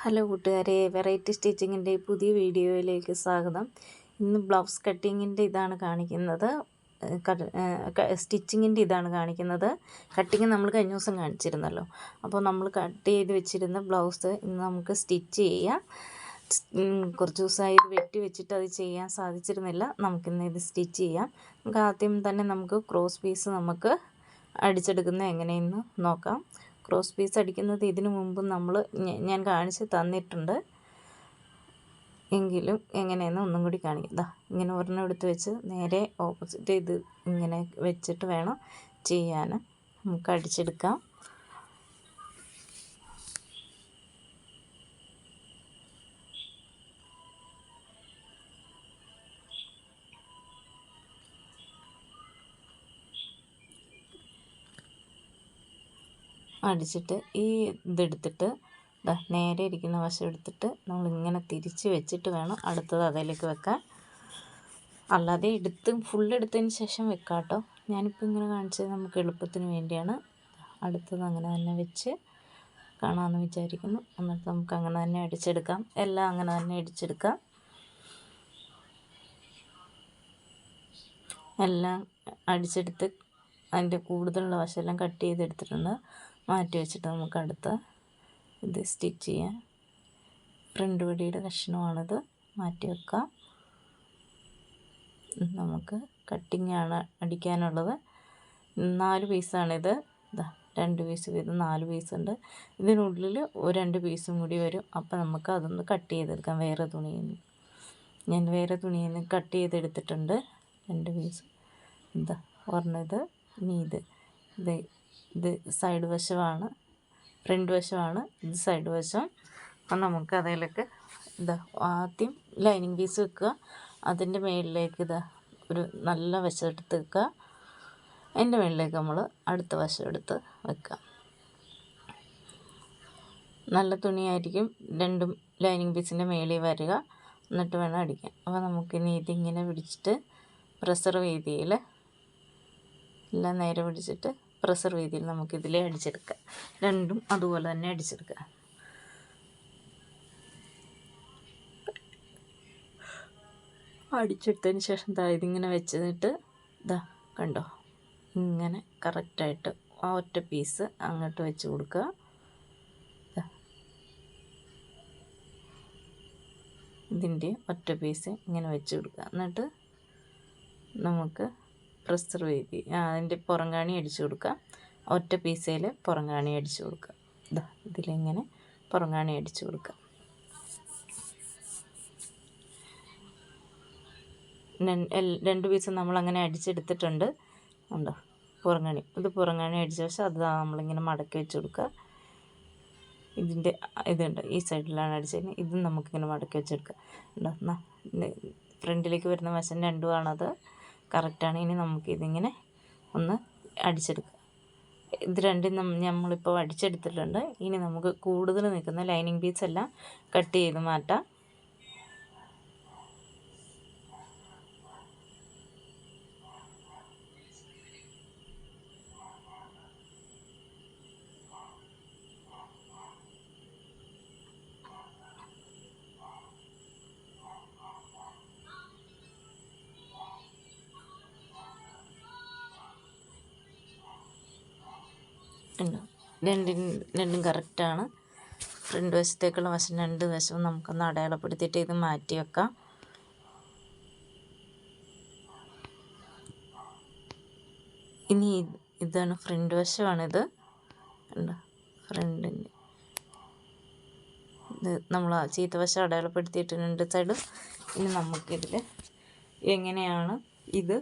Hello കൂട്ടുകാരെ variety സ്റ്റിച്ചിങ്ങിന്റെ പുതിയ വീഡിയോയിലേക്ക് സ്വാഗതം. ഇന്ന് ബ്ലൗസ് കട്ടിങ്ങിന്റെ ഇതാണ് കാണിക്കുന്നത്. സ്റ്റിച്ചിങ്ങിന്റെ ഇതാണ് കാണിക്കുന്നത്. കട്ടിങ് നമ്മൾ കഴിഞ്ഞ ദിവസം കാണിച്ചിരുന്നല്ലോ. അപ്പോൾ നമ്മൾ കട്ട് ചെയ്ത് വെച്ചിരുന്ന ബ്ലൗസ് ഇന്ന് നമുക്ക് സ്റ്റിച്ച് ചെയ്യാം. കുറച്ച് ദിവസമായി വെട്ടി വെച്ചിട്ട് അത് ചെയ്യാൻ സാധിച്ചിരുന്നില്ല. നമുക്കിന്ന് ഇത് സ്റ്റിച്ച് ചെയ്യാം. നമുക്ക് ആദ്യം തന്നെ നമുക്ക് ക്രോസ് പീസ് നമുക്ക് അടിച്ചെടുക്കുന്നത് എങ്ങനെയെന്ന് നോക്കാം. ക്രോസ് പീസ് അടിക്കുന്നത് ഇതിനു മുമ്പ് നമ്മൾ ഞാൻ കാണിച്ച് തന്നിട്ടുണ്ട്. എങ്കിലും എങ്ങനെയെന്ന് ഒന്നും കൂടി കാണിക്കുക ഇങ്ങനെ ഒരെണ്ണം എടുത്ത് വെച്ച് നേരെ ഓപ്പോസിറ്റ് ഇത് ഇങ്ങനെ വെച്ചിട്ട് വേണം ചെയ്യാൻ നമുക്ക് അടിച്ചെടുക്കാം. അടിച്ചിട്ട് ഈ ഇതെടുത്തിട്ട് നേരെ ഇരിക്കുന്ന വശം എടുത്തിട്ട് നമ്മളിങ്ങനെ തിരിച്ച് വെച്ചിട്ട് വേണം അടുത്തത് അതിലേക്ക് വെക്കാൻ. അല്ലാതെ എടുത്ത് ഫുൾ എടുത്തതിന് ശേഷം വെക്കാം കേട്ടോ ഞാനിപ്പോൾ ഇങ്ങനെ കാണിച്ചത് നമുക്ക് എളുപ്പത്തിന് വേണ്ടിയാണ്. അടുത്തത് അങ്ങനെ തന്നെ വെച്ച് കാണാമെന്ന് വിചാരിക്കുന്നു. എന്നിട്ട് നമുക്ക് അങ്ങനെ തന്നെ അടിച്ചെടുക്കാം. എല്ലാം അങ്ങനെ തന്നെ അടിച്ചെടുക്കാം. എല്ലാം അടിച്ചെടുത്ത് അതിന്റെ കൂടുതലുള്ള വശമെല്ലാം കട്ട് ചെയ്തെടുത്തിട്ടുണ്ട്. മാറ്റി വെച്ചിട്ട് നമുക്ക് അടുത്ത ഇത് സ്റ്റിച്ച് ചെയ്യാം. ഫ്രണ്ട് വടിയുടെ കഷ്ണമാണിത്. മാറ്റി വെക്കാം. നമുക്ക് കട്ടിങ് ആണ് അടിക്കാനുള്ളത്. നാല് പീസാണിത് ഇതാ രണ്ട് പീസ് വീതം നാല് പീസ് ഉണ്ട്. ഇതിനുള്ളിൽ ഒരു രണ്ട് പീസും കൂടി വരും. അപ്പോൾ നമുക്ക് അതൊന്ന് കട്ട് ചെയ്തെടുക്കാം. വേറെ തുണിയിൽ നിന്ന് ഞാൻ വേറെ തുണിയിൽ നിന്ന് കട്ട് ചെയ്തെടുത്തിട്ടുണ്ട്. രണ്ട് പീസ് എന്താ ഒരെണ്ണം ഇത് ഇനി ഇത്. ഇത് ഇത് സൈഡ് വശമാണ് ഫ്രണ്ട് വശമാണ് ഇത് സൈഡ് വശം. അപ്പം നമുക്ക് അതിലേക്ക് ഇതാ ആദ്യം ലൈനിങ് പീസ് വെക്കുക. അതിന്റെ മുകളിലേക്ക് ഇതാ ഒരു നല്ല വശം എടുത്ത് വെക്കുക. അതിന്റെ മുകളിലേക്ക് നമ്മൾ അടുത്ത വശം എടുത്ത് വെക്കുക. നല്ല തുണിയായിരിക്കും രണ്ടും ലൈനിങ് പീസിന്റെ മേളിൽ വരിക. എന്നിട്ട് വേണം അടിക്കാൻ. അപ്പോൾ നമുക്കിനി ഇതിങ്ങനെ പിടിച്ചിട്ട് പ്രസർവ് രീതിയിൽ എല്ലാം നേരെ പിടിച്ചിട്ട് പ്രഷർ രീതിയിൽ നമുക്കിതിൽ അടിച്ചെടുക്കാം. രണ്ടും അതുപോലെ തന്നെ അടിച്ചെടുക്കാം. അടിച്ചെടുത്തതിന് ശേഷം ദാ ഇതിങ്ങനെ വെച്ചിട്ട് ഇതാ കണ്ടോ? ഇങ്ങനെ കറക്റ്റായിട്ട് ആ ഒറ്റ പീസ് അങ്ങോട്ട് വെച്ച് കൊടുക്കുക ഇതിന്റെ ഒറ്റ പീസ് ഇങ്ങനെ വെച്ച് കൊടുക്കുക എന്നിട്ട് നമുക്ക് പ്രസർ ചെയ്ത് അതിന്റെ പുറംകാണി അടിച്ചു കൊടുക്കുക. ഒറ്റ പീസയിൽ പുറംകാണി അടിച്ചു കൊടുക്കുക. ഇതാ ഇതിലിങ്ങനെ പുറംകാണി അടിച്ചു കൊടുക്കുക. രണ്ട് പീസ് നമ്മളങ്ങനെ അടിച്ചെടുത്തിട്ടുണ്ട്. ഉണ്ടോ പുറങ്ങണി ഇത് പുറങ്ങണി അടിച്ച ശേഷം അത് നമ്മളിങ്ങനെ മടക്കി വെച്ച് കൊടുക്കുക. ഇതിന്റെ ഇതുണ്ട് ഈ സൈഡിലാണ് അടിച്ചത് ഇതും നമുക്കിങ്ങനെ മടക്കി വെച്ചെടുക്കുക ഫ്രണ്ടിലേക്ക് വരുന്ന വശം രണ്ടുമാണത് കറക്റ്റാണ്. ഇനി നമുക്കിതിങ്ങനെ ഒന്ന് അടിച്ചെടുക്കാം. ഇത് രണ്ടും നമ്മളിപ്പോൾ അടിച്ചെടുത്തിട്ടുണ്ട്. ഇനി നമുക്ക് കൂടുതൽ നിൽക്കുന്ന ലൈനിങ് പീസ് കട്ട് ചെയ്ത് മാറ്റാം. ഉണ്ട്. രണ്ടും രണ്ടും കറക്റ്റാണ് ഫ്രണ്ട് വശത്തേക്കുള്ള വശം രണ്ട് വശവും നമുക്കൊന്ന് അടയാളപ്പെടുത്തിയിട്ട് ഇത് മാറ്റി വെക്കാം. ഇനി ഇതാണ് ഫ്രണ്ട് വശമാണിത്. കണ്ടോ? ഫ്രണ്ടിന്റെ ഇത് നമ്മൾ ആ ചീത്തവശം അടയാളപ്പെടുത്തിയിട്ട് രണ്ട് സൈഡും ഇനി നമുക്കിതിൽ എങ്ങനെയാണ് ഇത്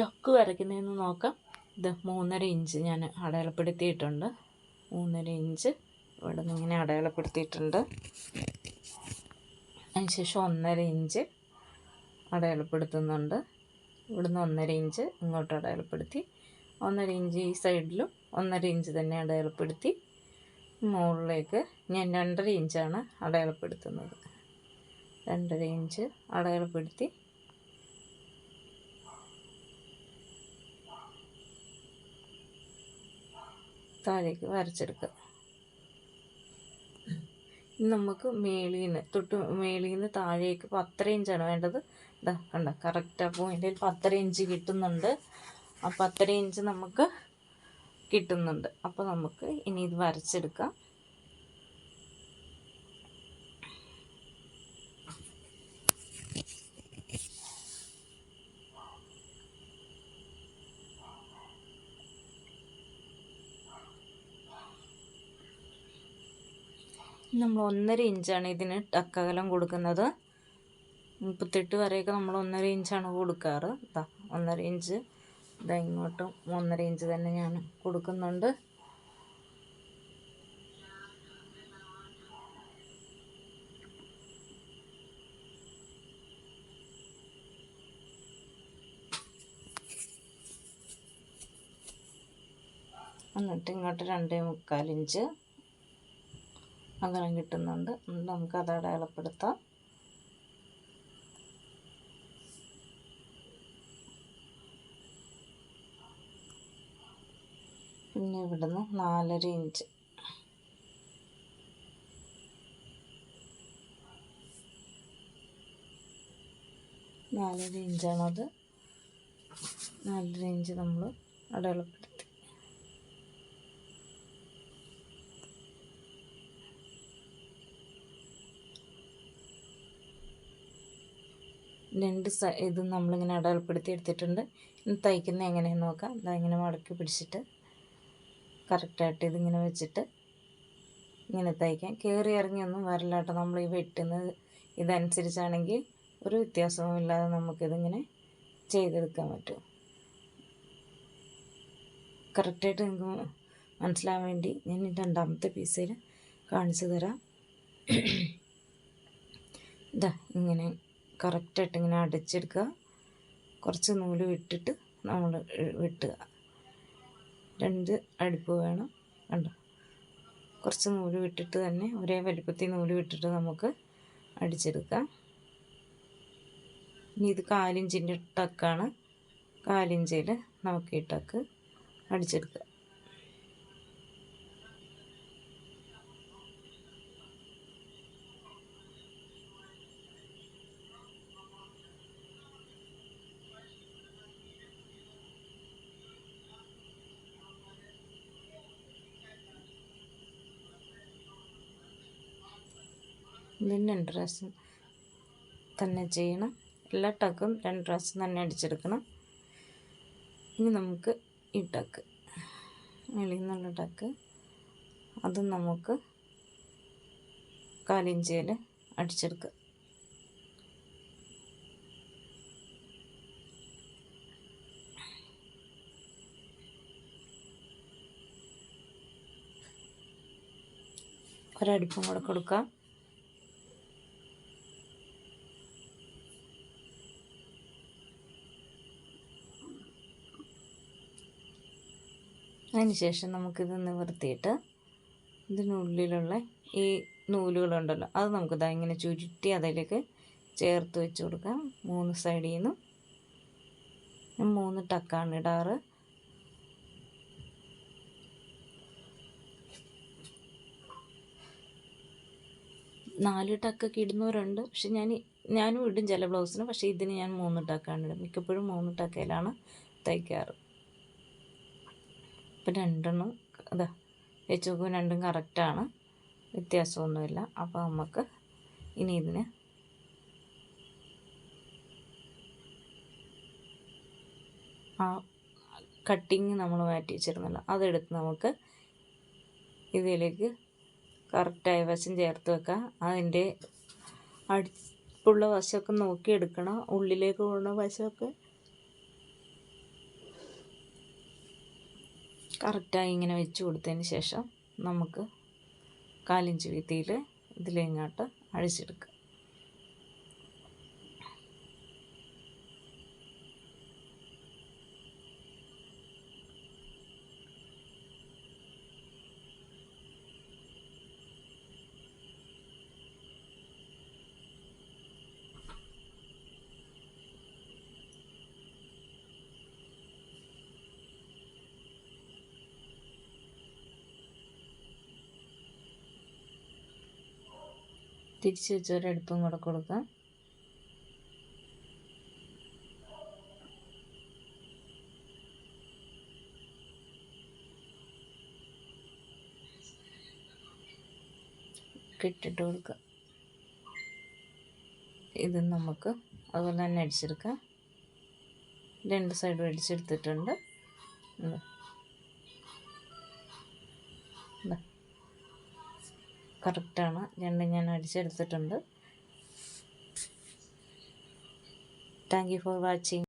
ടക്ക് വരയ്ക്കുന്നതെന്ന് നോക്കാം. ഇത് മൂന്നര ഇഞ്ച് ഞാൻ അടയാളപ്പെടുത്തിയിട്ടുണ്ട്. മൂന്നര ഇഞ്ച് ഇവിടെ നിന്ന് ഇങ്ങനെ അടയാളപ്പെടുത്തിയിട്ടുണ്ട്. അതിനുശേഷം ഒന്നര ഇഞ്ച് അടയാളപ്പെടുത്തുന്നുണ്ട്. ഇവിടുന്ന് ഒന്നര ഇഞ്ച് ഇങ്ങോട്ട് അടയാളപ്പെടുത്തി. ഒന്നര ഇഞ്ച് ഈ സൈഡിലും ഒന്നര ഇഞ്ച് തന്നെ അടയാളപ്പെടുത്തി. മുകളിലേക്ക് ഞാൻ രണ്ടര ഇഞ്ചാണ് അടയാളപ്പെടുത്തുന്നത്. രണ്ടര ഇഞ്ച് അടയാളപ്പെടുത്തി. താഴേക്ക് വരച്ചെടുക്കുക. നമുക്ക് മേളീന്ന് തൊട്ട് മേളീന്ന് താഴേക്ക് പത്തര ഇഞ്ചാണ് വേണ്ടത്. ഇതാ കണ്ട? കറക്റ്റ് ആ പോയിന്റിൽ പത്തര ഇഞ്ച് കിട്ടുന്നുണ്ട്. ആ പത്തര ഇഞ്ച് നമുക്ക് കിട്ടുന്നുണ്ട്. അപ്പോൾ നമുക്ക് ഇനി ഇത് വരച്ചെടുക്കാം. നമ്മൾ ഒന്നര ഇഞ്ചാണ് ഇതിന് ടക്കകലം കൊടുക്കുന്നത്. മുപ്പത്തെട്ട് വരെയൊക്കെ നമ്മൾ ഒന്നര ഇഞ്ചാണ് കൊടുക്കാറ്. ഇതാ ഒന്നര ഇഞ്ച്. ഇതാ ഇങ്ങോട്ടും ഒന്നര ഇഞ്ച് തന്നെ ഞാൻ കൊടുക്കുന്നുണ്ട്. എന്നിട്ട് ഇങ്ങോട്ട് രണ്ടേ മുക്കാൽ ഇഞ്ച്. അകലം കിട്ടുന്നുണ്ട്. നമുക്കത് അടയാളപ്പെടുത്താം. പിന്നെ ഇവിടുന്ന് നാലര ഇഞ്ച്. നാലര ഇഞ്ചാണത്. നാലര ഇഞ്ച് നമ്മൾ അടയാളപ്പെടുത്തി രണ്ട് ഇതും നമ്മളിങ്ങനെ അടയാളപ്പെടുത്തി എടുത്തിട്ടുണ്ട്. ഇനി തയ്ക്കുന്നത് എങ്ങനെയെന്ന് നോക്കാം. ഇതാ ഇങ്ങനെ മടക്കി പിടിച്ചിട്ട് കറക്റ്റായിട്ട് ഇതിങ്ങനെ വെച്ചിട്ട് ഇങ്ങനെ തയ്ക്കാം. കയറി ഇറങ്ങിയൊന്നും വരില്ല കേട്ടോ. നമ്മൾ ഈ വെട്ടുന്നത് ഇതനുസരിച്ചാണെങ്കിൽ ഒരു വ്യത്യാസവും ഇല്ലാതെ നമുക്കിതിങ്ങനെ ചെയ്തെടുക്കാൻ പറ്റും. കറക്റ്റായിട്ട് നിങ്ങൾക്ക് മനസ്സിലാവാൻ വേണ്ടി ഞാൻ രണ്ടാമത്തെ പീസിൽ കാണിച്ചു തരാം. ഇതാ ഇങ്ങനെ കറക്റ്റായിട്ട് ഇങ്ങനെ അടിച്ചെടുക്കുക. കുറച്ച് നൂൽ വിട്ടിട്ട് നമ്മൾ വെട്ടുക. രണ്ട് അടുപ്പ് വേണം. കണ്ടോ? കുറച്ച് നൂൽ വിട്ടിട്ട് തന്നെ ഒരേ വലിപ്പത്തിൽ നൂൽ വിട്ടിട്ട് നമുക്ക് അടിച്ചെടുക്കാം. ഇനി ഇത് കാലിഞ്ചിന്റെ ടക്കാണ്. കാലിഞ്ചിൽ നമുക്ക് ഈ ടക്ക് അടിച്ചെടുക്കുക ഇതിന് പ്രാവശ്യം തന്നെ ചെയ്യണം. എല്ലാ ടക്കും രണ്ട് പ്രാവശ്യം തന്നെ അടിച്ചെടുക്കണം. ഇനി നമുക്ക് ഈ ടക്ക് വെളിയിൽ നിന്നുള്ള ടക്ക് അതും നമുക്ക് കാലിഞ്ചിയിൽ അടിച്ചെടുക്കുക ഒരടുപ്പും കൂടെ കൊടുക്കാം. അതിന് ശേഷം നമുക്കിത് നിവർത്തിയിട്ട് ഇതിനുള്ളിലുള്ള ഈ നൂലുകളുണ്ടല്ലോ അത് നമുക്ക് ഇതാ ഇങ്ങനെ ചുരുട്ടി അതിലേക്ക് ചേർത്ത് വെച്ച് കൊടുക്കാം. മൂന്ന് സൈഡിൽ നിന്നും മൂന്ന് ടക്കാണ് ഇടാറ്. നാല് ടക്കൊക്കെ ഇടുന്നവരുണ്ട്. പക്ഷെ ഞാൻ ഞാനും ഇടും ചില ബ്ലൗസിന് പക്ഷേ ഇതിന് ഞാൻ മൂന്ന് ടക്കാണ് ഇടും. മിക്കപ്പോഴും മൂന്ന് ടക്കയിലാണ് തയ്ക്കാറ്. ഇപ്പം രണ്ടെണ്ണം അതാ വെച്ച് നോക്കുമ്പോൾ രണ്ടും കറക്റ്റാണ്. വ്യത്യാസമൊന്നുമില്ല. അപ്പോൾ നമുക്ക് ഇനി ഇതിന് ആ കട്ടിങ് നമ്മൾ മാറ്റി വെച്ചിരുന്നല്ലോ. അതെടുത്ത് നമുക്ക് ഇതിലേക്ക് കറക്റ്റായ വശം ചേർത്ത് വെക്കാം. അതിന്റെ അടുപ്പുള്ള വശമൊക്കെ നോക്കിയെടുക്കണം. ഉള്ളിലേക്ക് പോകുന്ന വശമൊക്കെ കറക്റ്റായി ഇങ്ങനെ വെച്ച് കൊടുത്തതിന് ശേഷം നമുക്ക് കാലിഞ്ച് വീതിയിൽ ഇതിലിങ്ങോട്ട് അഴിച്ചെടുക്കുക തിരിച്ച് വെച്ച് ഒരടുപ്പും കൂടെ കൊടുക്കാം ഇട്ടിട്ട് കൊടുക്കുക. ഇത് നമുക്ക് അതുപോലെ തന്നെ അടിച്ചെടുക്കാം രണ്ട് സൈഡും അടിച്ചെടുത്തിട്ടുണ്ട്. കറക്റ്റാണ്. രണ്ടും ഞാൻ അടിച്ചെടുത്തിട്ടുണ്ട്. Thank you for watching